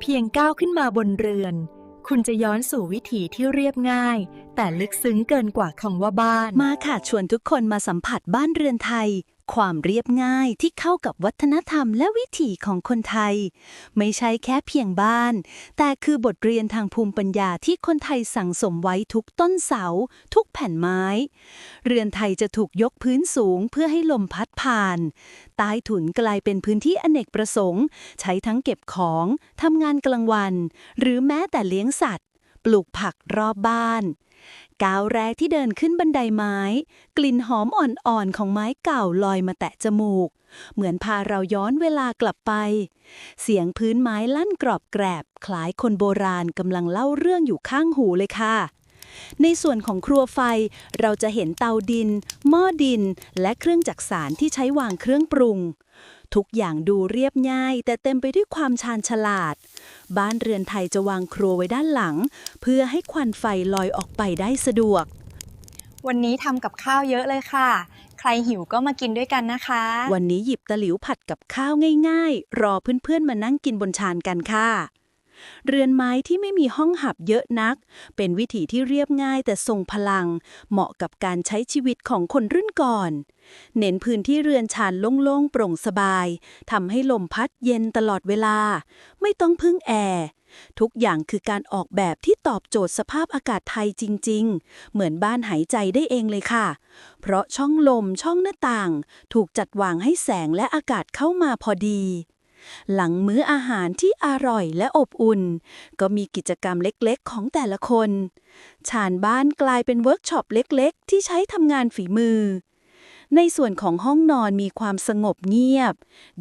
เพียงก้าวขึ้นมาบนเรือน คุณจะย้อนสู่วิถีที่เรียบง่าย แต่ลึกซึ้งเกินกว่าคำว่าบ้าน มาค่ะชวนทุกคนมาสัมผัสบ้านเรือนไทย ความเรียบง่ายที่เข้ากับวัฒนธรรมและวิถีของคนไทย ไม่ใช่แค่เพียงบ้าน แต่คือบทเรียนทางภูมิปัญญาที่คนไทยสั่งสมไว้ทุกต้นเสา ทุกแผ่นไม้ เรือนไทยจะถูกยกพื้นสูงเพื่อให้ลมพัดผ่าน ใต้ถุนกลายเป็นพื้นที่อเนกประสงค์ ใช้ทั้งเก็บของทำงานกลางวัน หรือแม้แต่เลี้ยงสัตว์ ปลูกผักรอบบ้าน ก้าวแรกที่เดินขึ้นบันไดไม้ กลิ่นหอมอ่อนๆของไม้เก่าลอยมาแตะจมูก เหมือนพาเราย้อนเวลากลับไป เสียงพื้นไม้ลั่นกรอบแกรบ คล้ายคนโบราณกำลังเล่าเรื่องอยู่ข้างหูเลยค่ะในส่วนของครัวไฟเราจะเห็นเตาดิน หม้อดิน และเครื่องจักสานที่ใช้วางเครื่องปรุง ทุกอย่างดูเรียบง่าย แต่เต็มไปด้วยความชาญฉลาด บ้านเรือนไทยจะวางครัวไว้ด้านหลัง เพื่อให้ควันไฟลอยออกไปได้สะดวก วันนี้ทำกับข้าวเยอะเลยค่ะ ใครหิวก็มากินด้วยกันนะคะ วันนี้หยิบตะหลิวผัดกับข้าวง่าย ๆ รอเพื่อนๆมานั่งกินบนชานกันค่ะ เรือนไม้ที่ไม่มีห้องหับเยอะนัก เป็นวิถีที่เรียบง่ายแต่ทรงพลัง เหมาะกับการใช้ชีวิตของคนรุ่นก่อน เน้นพื้นที่เรือนชานโล่งๆโปร่งสบายทำให้ลมพัดเย็นตลอดเวลา ไม่ต้องพึ่งแอร์ทุกอย่างคือการออกแบบที่ตอบโจทย์สภาพอากาศไทยจริง ๆ เหมือนบ้านหายใจได้เองเลยค่ะ เพราะช่องลมช่องหน้าต่าง ถูกจัดวางให้แสงและอากาศเข้ามาพอดี หลังมื้ออาหารที่อร่อยและอบอุ่น ก็มีกิจกรรมเล็กๆ ของแต่ละคน ชานบ้านกลายเป็นเวิร์กช็อปเล็กๆ ที่ใช้ทำงานฝีมือ ในส่วนของห้องนอนมีความสงบเงียบ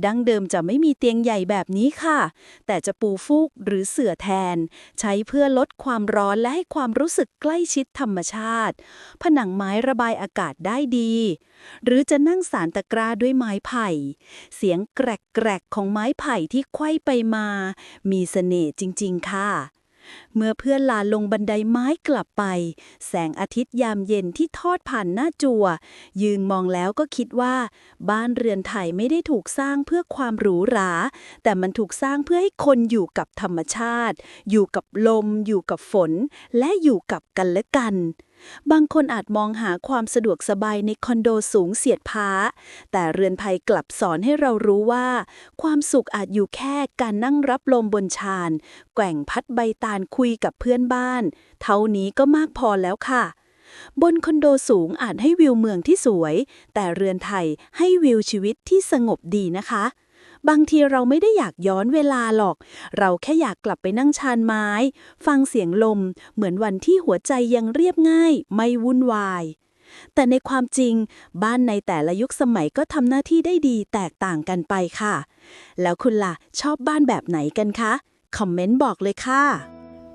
ดั้งเดิมจะไม่มีเตียงใหญ่แบบนี้ค่ะ แต่จะปูฟูกหรือเสื่อแทน ใช้เพื่อลดความร้อนและให้ความรู้สึกใกล้ชิดธรรมชาติ ผนังไม้ระบายอากาศได้ดี หรือจะนั่งสารตะกร้าด้วยไม้ไผ่ เสียงแกรกๆของไม้ไผ่ที่ไขว้ไปมา มีเสน่ห์จริง ๆ ค่ะ เมื่อเพื่อนลาลงบันไดไม้กลับไป แสงอาทิตย์ยามเย็นที่ทอดผ่านหน้าจัว ยืนมองแล้วก็คิดว่า บ้านเรือนไทยไม่ได้ถูกสร้างเพื่อความหรูหรา แต่มันถูกสร้างเพื่อให้คนอยู่กับธรรมชาติ อยู่กับลม อยู่กับฝน และอยู่กับกันและกัน บางคนอาจมองหาความสะดวกสบายในคอนโดสูงเสียดพ้า แต่เรือนไทยกลับสอนให้เรารู้ว่า ความสุขอาจอยู่แค่การนั่งรับลมบนชานแกว่งพัดใบตาลคุยกับเพื่อนบ้าน เท่านี้ก็มากพอแล้วค่ะ บนคอนโดสูงอาจให้วิวเมืองที่สวย แต่เรือนไทยให้วิวชีวิตที่สงบดีนะคะ บางทีเราไม่ได้อยากย้อนเวลาหรอก เราแค่อยากกลับไปนั่งชานไม้ ฟังเสียงลม เหมือนวันที่หัวใจยังเรียบง่าย ไม่วุ่นวาย แต่ในความจริง บ้านในแต่ละยุคสมัยก็ทำหน้าที่ได้ดีแตกต่างกันไปค่ะ แล้วคุณล่ะ ชอบบ้านแบบไหนกันคะ คอมเมนต์บอกเลยค่ะ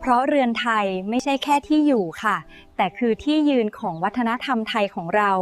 เพราะเรือนไทยไม่ใช่แค่ที่อยู่ค่ะ แต่คือที่ยืนของวัฒนธรรมไทยของเรา